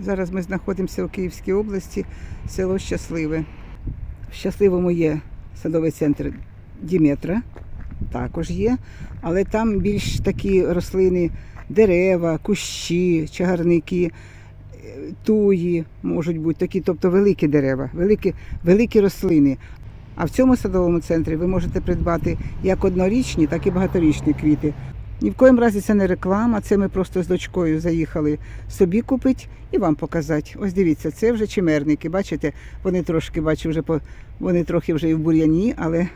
Зараз ми знаходимося у Київській області, село Щасливе. В Щасливому є садовий центр Діметра, також є, але там більш такі рослини, дерева, кущі, чагарники, е, туї можуть бути такі, тобто великі дерева, великі, великі рослини. А в цьому садовому центрі ви можете придбати як однорічні, так і багаторічні квіти. Ні в коїм разі це не реклама, це ми просто з дочкою заїхали собі купити і вам показати. Ось дивіться, це вже чимерники. Бачите, вони трошки бачу, вже по вони трохи вже і в бур'яні, але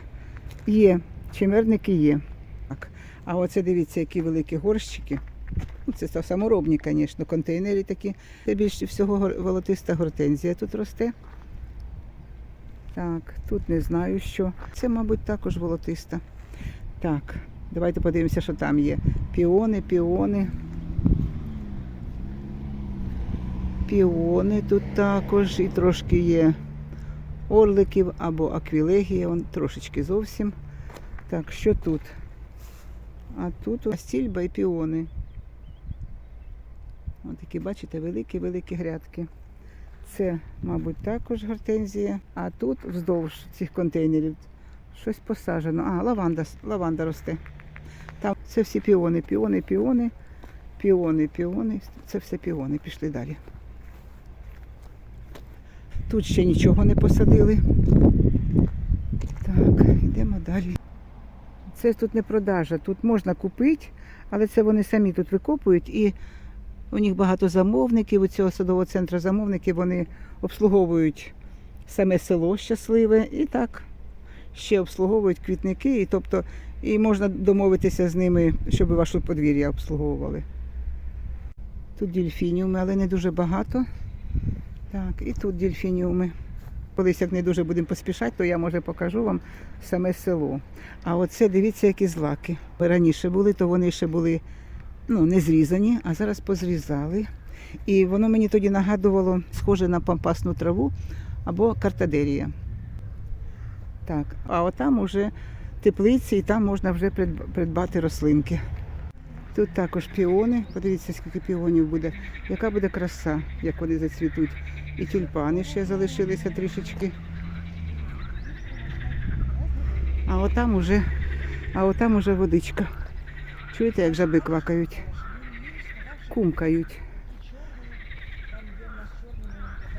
є. Чимерники є. Так. А оце дивіться, які великі горщики. Ну, це саморобні, звісно, контейнери такі. Це більше всього волотиста гортензія тут росте. Так, тут не знаю що. Це, мабуть, також волотиста. Так, давайте подивимося, що там є. Піони, піони. Піони тут також і трошки є орликів або аквілегія, он трошечки зовсім. Так, що тут? А тут стільба і піони. Ось такі, бачите, великі-великі грядки. Це, мабуть, також гортензія. А тут вздовж цих контейнерів щось посаджено. А, лаванда, лаванда росте. Там це всі піони, піони, піони, піони, піони. Це все піони. Пішли далі. Тут ще нічого не посадили. Так, йдемо далі. Це тут не продажа, тут можна купити, але це вони самі тут викопують і у них багато замовників, у цього садового центру замовники, вони обслуговують саме село щасливе і так ще обслуговують квітники, і тобто і можна домовитися з ними, щоб вашу подвір'я обслуговували. Тут дельфініуми, але не дуже багато. Так, і тут дельфініуми. Колись як не дуже будемо поспішати, то я може покажу вам саме село. А оце дивіться, які злаки. Раніше були, то вони ще були ну, не зрізані, а зараз позрізали. І воно мені тоді нагадувало схоже на пампасну траву або картадерія. Так, а отам уже теплиці, і там можна вже придбати рослинки. Тут також піони. Подивіться, скільки піонів буде. Яка буде краса, як вони зацвітуть. І тюльпани ще залишилися трішечки. А отам уже, а отам уже водичка. Чуєте, як жаби квакають? Кумкають.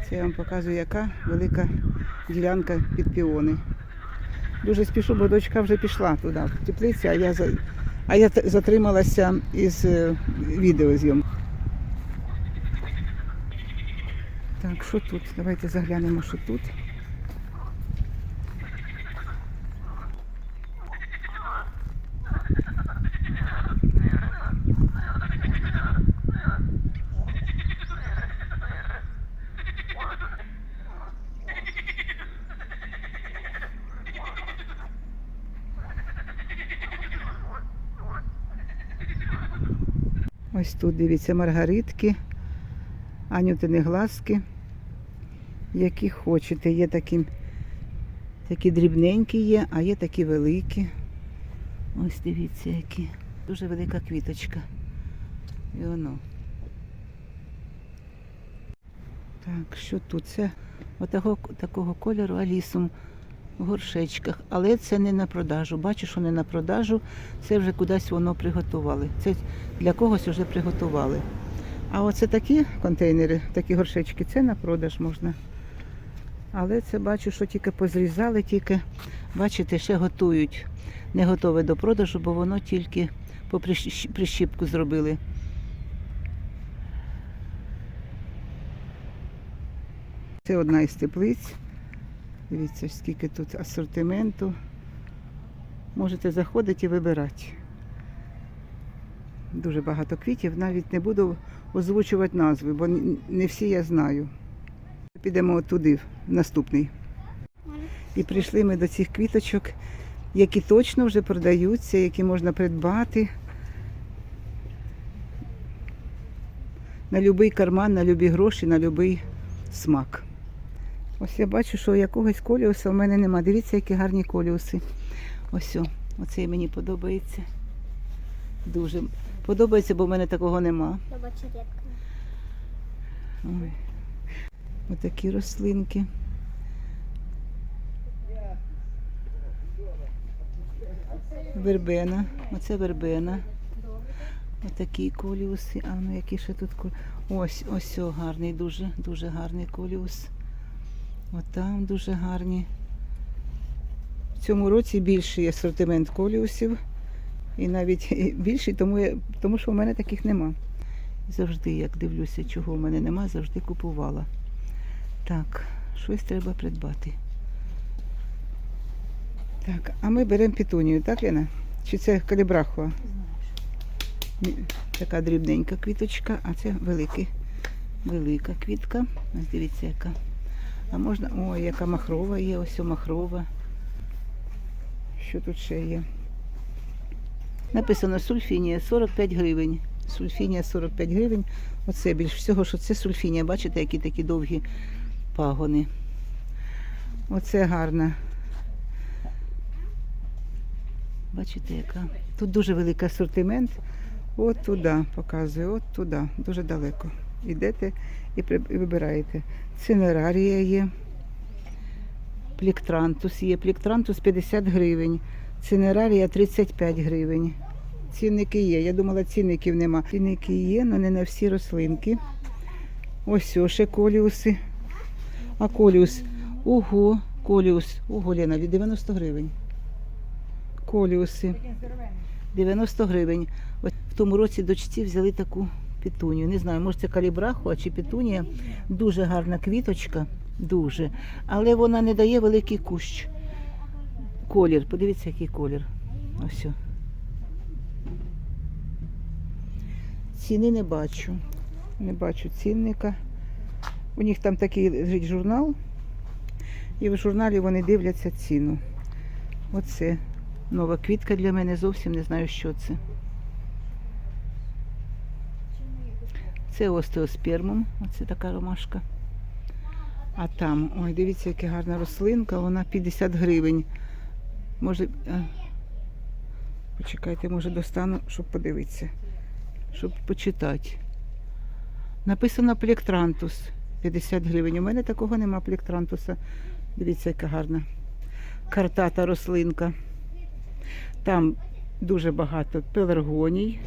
Це я вам показую, яка велика ділянка під піони. Дуже спішу, бо дочка вже пішла туди, в теплиці, а я, за- а я затрималася із відеозйомки. відеозйом. Так, що тут? Давайте заглянемо, що тут. Ось тут дивіться маргаритки, анютини глазки, які хочете. Є такі, такі дрібненькі є, а є такі великі. Ось дивіться, які. Дуже велика квіточка. І воно. Так, що тут? Це отакого такого кольору алісум в горшечках. Але це не на продажу. Бачу, що не на продажу. Це вже кудись воно приготували. Це для когось вже приготували. А оце такі контейнери, такі горшечки, це на продаж можна. Але це бачу, що тільки позрізали, тільки, бачите, ще готують. Не готове до продажу, бо воно тільки по прищіпку зробили. Це одна із теплиць. Дивіться, скільки тут асортименту. Можете заходити і вибирати. Дуже багато квітів. Навіть не буду озвучувати назви, бо не всі я знаю. Підемо туди, в наступний. І прийшли ми до цих квіточок, які точно вже продаються, які можна придбати. На будь-який карман, на любі гроші, на будь-який смак. Ось я бачу, що якогось коліуса в мене нема. Дивіться, які гарні коліуси. Ось, о, оцей мені подобається. Дуже подобається, бо в мене такого нема. Ой. Отакі рослинки. Вербена. Оце вербена. Отакі коліуси. А ну які ще тут кол... Ось, ось о, гарний, дуже, дуже гарний коліус. Отам дуже гарні. В цьому році більший асортимент коліусів. І навіть більший, тому, я, тому що в мене таких нема. Завжди, як дивлюся, чого в мене нема, завжди купувала. Так, щось треба придбати. Так, а ми беремо петунію, так, Лена? Чи це калібрахова? Мі- Така дрібненька квіточка, а це великий, велика квітка. Ось дивіться, яка. А можна. Ой, яка махрова є, ось махрова. Що тут ще є? Написано сульфінія 45 гривень. Сульфінія 45 гривень. Оце більш всього, що це сульфінія. Бачите, які такі довгі пагони. Оце гарна. Бачите, яка. Тут дуже великий асортимент. От туди показую, от туди, дуже далеко. Йдете і вибираєте. Цинерарія є. Пліктрантус є. Пліктрантус 50 гривень. Цинерарія 35 гривень. Цінники є. Я думала, цінників нема. Цінники є, але не на всі рослинки. Ось ще коліуси. А коліус. Ого, коліус. Ого, Лена, від 90 гривень. Коліуси. 90 гривень. В тому році дочці взяли таку петунію. Не знаю, може це калібрахуа чи петунія. Дуже гарна квіточка, дуже. Але вона не дає великий кущ. Колір. Подивіться, який колір. Ось. Ціни не бачу. Не бачу цінника. У них там такий лежить журнал. І в журналі вони дивляться ціну. Оце нова квітка для мене, зовсім не знаю, що це. Це остеоспермум, оце така ромашка. А там, ой, дивіться, яка гарна рослинка, вона 50 гривень. Може, почекайте, може достану, щоб подивитися, щоб почитати. Написано плектрантус 50 гривень. У мене такого нема плектрантуса. Дивіться, яка гарна. Картата рослинка. Там дуже багато пеларгоній.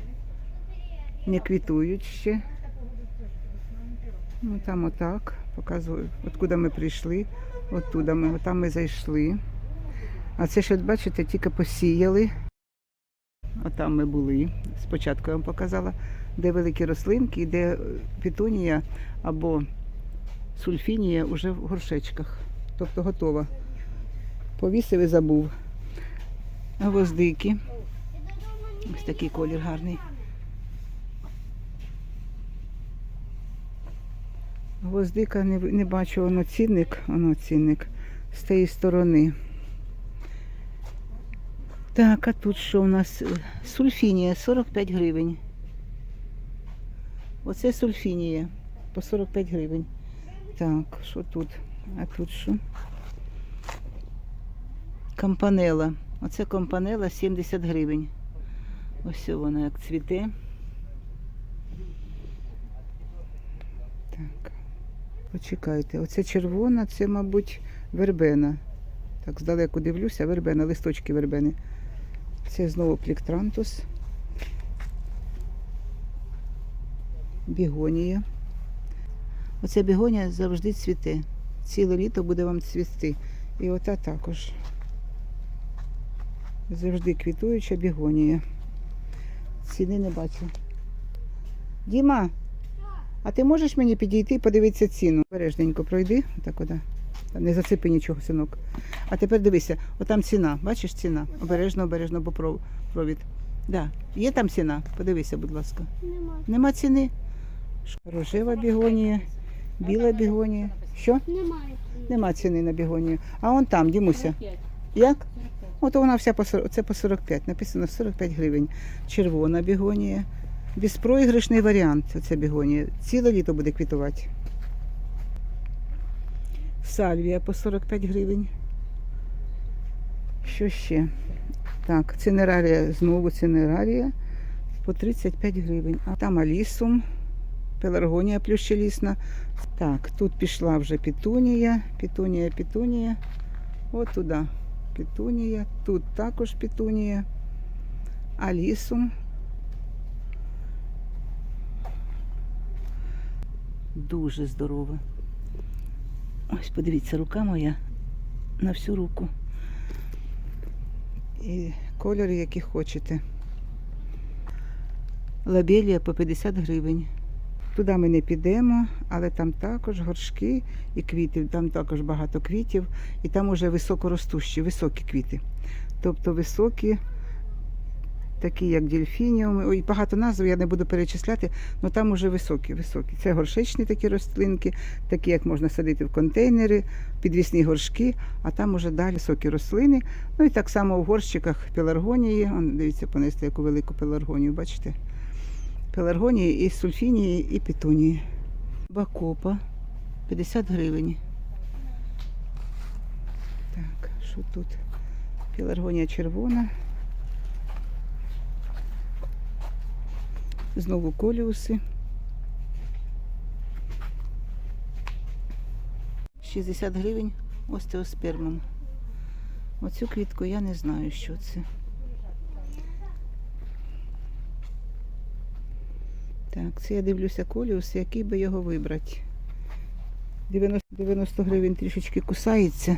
Не квітують ще. Ну там отак. Показую, откуда ми прийшли. Оттуда ми, отам ми зайшли. А це ще, бачите, тільки посіяли. Отам ми були. Спочатку я вам показала, де великі рослинки, де е, петунія або сульфінія вже в горшечках. Тобто готова. Повісив і забув. Гвоздики. Ось такий колір гарний. Гвоздика не, не бачу, воно цінник, воно цінник з тієї сторони. Так, а тут що у нас? Сульфінія 45 гривень. Оце сульфінія по 45 гривень. Так, що тут? А тут що? Кампанела. Оце компанела 70 гривень. Ось вона як цвіте. Так. Почекайте. Оце червона, це, мабуть, вербена. Так, здалеку дивлюся, вербена, листочки вербени. Це знову пліктрантус. Бігонія. Оця бігонія завжди цвіте. Ціле літо буде вам цвісти. І ота також. Завжди квітуюча бігонія. Ціни не бачу. Діма, а ти можеш мені підійти і подивитися ціну? Бережненько пройди. Так ода. Не зацепи нічого, синок. А тепер дивися, отам ціна. Бачиш ціна? Обережно, обережно, бо провід. Да. Є там ціна? Подивися, будь ласка. Нема. Нема ціни. Рожева бігонія, біла бігонія. Що? Немає. Нема ціни на бігонію. А он там, Дімуся. Як? От вона вся по 40, це по 45, написано 45 гривень. Червона бігонія. Безпроіграшний варіант ця бігонія. Ціле літо буде квітувати. Сальвія по 45 гривень. Що ще? Так, цинерарія, знову цинерарія по 35 гривень. А там алісум пеларгонія плющелісна. Так, тут пішла вже пітунія, пітунія, пітунія. От туди пітунія. Тут також пітунія. Алісум. Дуже здорова. Ось подивіться, рука моя на всю руку. І кольори, які хочете. Лабелія по 50 гривень. Туди ми не підемо, але там також горшки і квіти. Там також багато квітів, і там уже високоростущі, високі квіти. Тобто високі, такі як дельфініуми. Ой, багато назв я не буду перечисляти, але там уже високі, високі. Це горшечні такі рослинки, такі, як можна садити в контейнери, підвісні горшки, а там уже далі високі рослини. Ну і так само в горщиках пеларгонії. Он, дивіться, понести яку велику пеларгонію, бачите? Пеларгонії і сульфінії, і петунії. Бакопа 50 гривень. Так, що тут? Пеларгонія червона. Знову коліуси. 60 гривень остеоспермом. Оцю квітку я не знаю, що це. Так, це я дивлюся коліус, який би його вибрати. 90, 90 гривень трішечки кусається,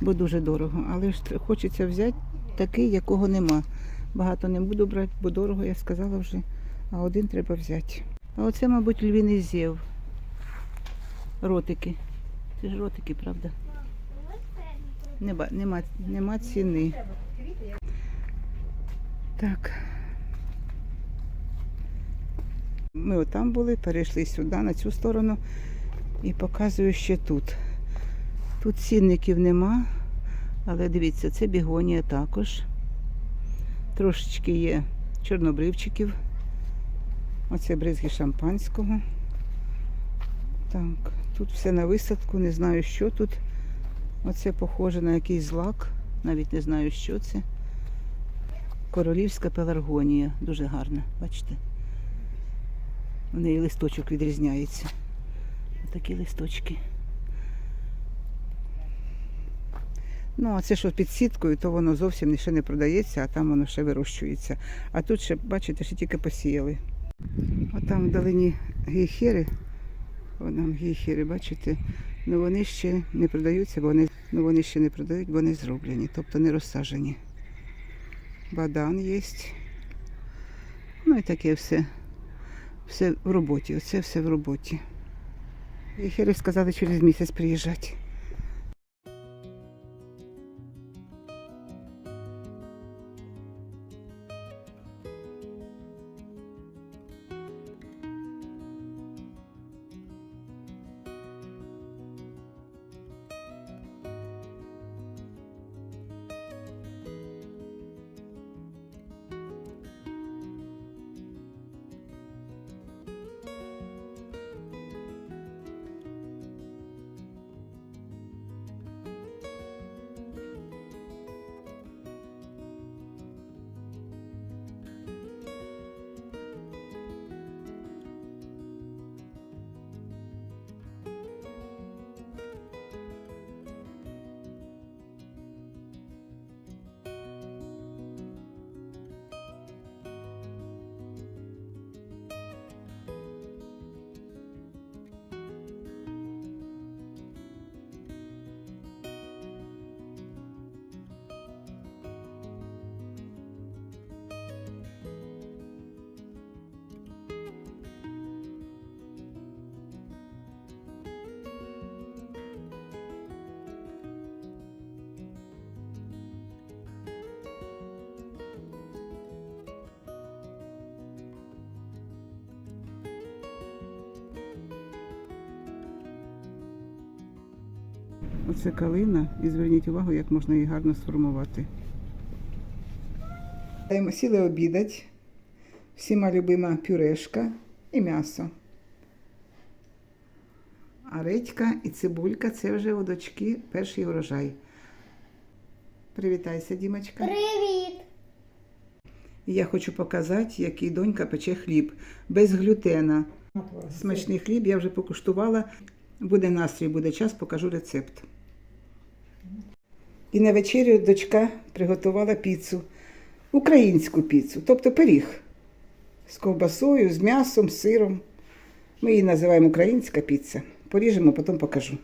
бо дуже дорого. Але ж хочеться взяти такий, якого нема. Багато не буду брати, бо дорого, я сказала вже. А один треба взяти. А оце, мабуть, львіний зєв. Ротики. Це ж ротики, правда? Нема, нема, нема ціни. Так. Ми отам були, перейшли сюди, на цю сторону, і показую ще тут. Тут цінників нема, але дивіться, це бігонія також. Трошечки є чорнобривчиків. Оце бризги шампанського. Так, тут все на висадку, не знаю, що тут. Оце похоже на якийсь злак, навіть не знаю, що це. Королівська пеларгонія, дуже гарна, бачите? У неї листочок відрізняється. Такі листочки. Ну, а це що під сіткою, то воно зовсім ще не продається, а там воно ще вирощується. А тут ще, бачите, ще тільки посіяли. А там вдалині гейхери, там гейхери, бачите, ну вони ще не продаються, бо вони, ну вони ще не продають, бо вони зроблені, тобто не розсаджені. Бадан є. Ну і таке все. Все в роботі, оце все в роботі. Гейхери сказали через місяць приїжджати. Оце калина, і зверніть увагу, як можна її гарно сформувати. Даємо сіли обідать. Всіма любима пюрешка і м'ясо. А редька і цибулька це вже у дочки перший урожай. Привітайся, Дімочка. Привіт! Я хочу показати, який донька пече хліб без глютена. Смачний хліб, я вже покуштувала. Буде настрій, буде час, покажу рецепт. І на вечерю дочка приготувала піцу. Українську піцу, тобто пиріг. З ковбасою, з м'ясом, з сиром. Ми її називаємо українська піца. Поріжемо, потім покажу.